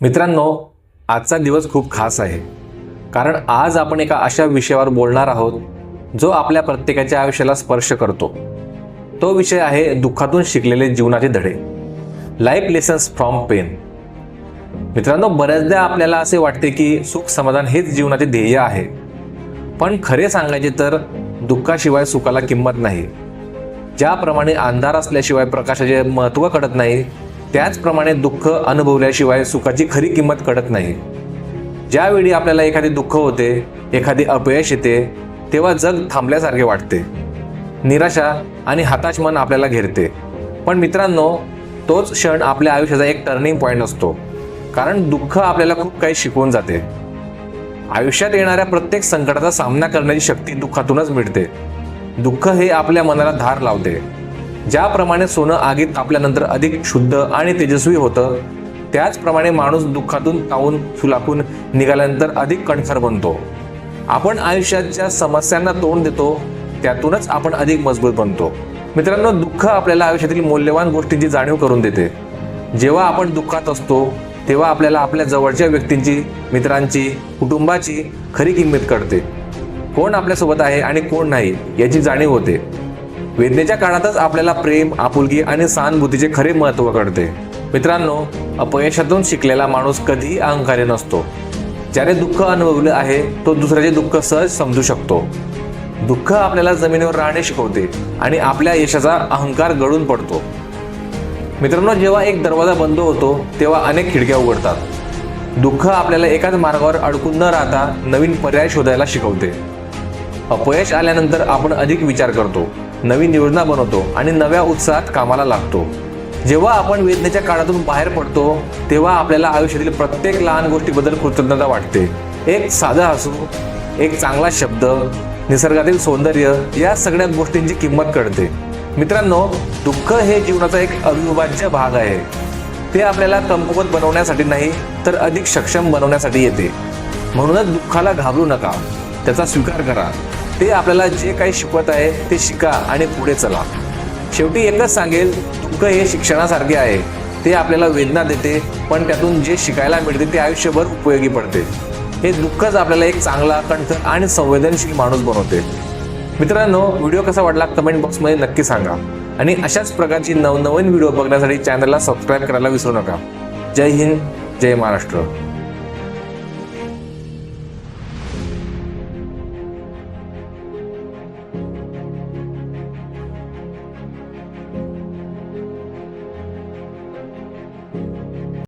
मित्रांनो आजचा दिवस खूप खास आहे. कारण आज आपण एका अशा विषयावर बोलणार आहोत जो आपल्या प्रत्येकाच्या आयुष्याला स्पर्श करतो. तो विषय आहे दुःखातून शिकलेले जीवनाचे धडे. लाईफ लेसन्स फ्रॉम पेन मित्रांनो बऱ्याचदा आपल्याला असे वाटते की सुख समाधान हेच जीवनाचे ध्येय आहे. पण खरे सांगायचे तर दुःखाशिवाय सुखाला किंमत नाही. ज्याप्रमाणे अंधार असल्याशिवाय प्रकाशाचे महत्त्व कळत नाही त्याचप्रमाणे दुःख अनुभवल्याशिवाय सुखाची खरी किंमत कळत नाही. ज्यावेळी आपल्याला एखादे दुःख होते एखादे अपयश येते तेव्हा जग थांबल्यासारखे वाटते. निराशा आणि हताश मन आपल्याला घेरते. पण मित्रांनो तोच क्षण आपल्या आयुष्याचा एक टर्निंग पॉईंट असतो. कारण दुःख आपल्याला खूप काही शिकवून जाते. आयुष्यात येणाऱ्या प्रत्येक संकटाचा सामना करण्याची शक्ती दुःखातूनच मिळते. दुःख हे आपल्या मनाला धार लावते. ज्याप्रमाणे सोनं आगीत तापल्यानंतर अधिक शुद्ध आणि तेजस्वी होतं त्याचप्रमाणे माणूस दुःखातून तावून सुलाखून निघाल्यानंतर अधिक कणखर बनतो. आपण आयुष्याच्या समस्यांना तोंड देतो त्यातूनच आपण अधिक मजबूत बनतो. मित्रांनो दुःख आपल्याला आयुष्यातील मौल्यवान गोष्टींची जाणीव करून देते. जेव्हा आपण दुःखात असतो तेव्हा आपल्याला आपल्या जवळच्या व्यक्तींची मित्रांची कुटुंबाची खरी किंमत कळते. कोण आपल्यासोबत आहे आणि कोण नाही याची जाणीव होते. वेदनेच्या काळातच आपल्याला प्रेम आपुलकी आणि सहानुभूतीचे खरे महत्त्व कळते. मित्रांनो अपयशातून शिकलेला माणूस कधीही अहंकारी नसतो. ज्याने दुःख अनुभवलं आहे तो दुसऱ्याचे दुःख सहज समजू शकतो. दुःख आपल्याला जमिनीवर राहणे शिकवते आणि आपल्या यशाचा अहंकार गळून पडतो. मित्रांनो जेव्हा एक दरवाजा बंद होतो तेव्हा अनेक खिडक्या उघडतात. दुःख आपल्याला एकाच मार्गावर अडकून न राहता नवीन पर्याय शोधायला शिकवते. अपयश आल्यानंतर आपण अधिक विचार करतो नवीन योजना बनवतो आणि नव्या उत्साहात कामाला लागतो. जेव्हा आपण वेदनेच्या काळातून बाहेर पडतो तेव्हा आपल्याला आयुष्यातील प्रत्येक लहान गोष्टीबद्दल कृतज्ञता वाटते. एक साधा हसू एक चांगला शब्द निसर्गातील सौंदर्य या सगळ्या गोष्टींची किंमत कळते. मित्रांनो दुःख हे जीवनाचा एक अविभाज्य भाग आहे. ते आपल्याला कमकुवत बनवण्यासाठी नाही तर अधिक सक्षम बनवण्यासाठी येते. म्हणूनच दुःखाला घाबरू नका. त्याचा स्वीकार करा. ते आपल्याला जे काही शिकवत आहे ते शिका आणि पुढे चला. शेवटी एकच सांगेल दुःख हे शिक्षणासारखे आहे. ते आपल्याला वेदना देते पण त्यातून जे शिकायला मिळते ते आयुष्यभर उपयोगी पडते. हे दुःखच आपल्याला एक चांगला कंठ आणि संवेदनशील माणूस बनवते. मित्रांनो व्हिडिओ कसा वाटला कमेंट बॉक्समध्ये नक्की सांगा. आणि अशाच प्रकारची नवनवीन व्हिडिओ बघण्यासाठी चॅनलला सबस्क्राईब करायला विसरू नका. जय हिंद जय महाराष्ट्र.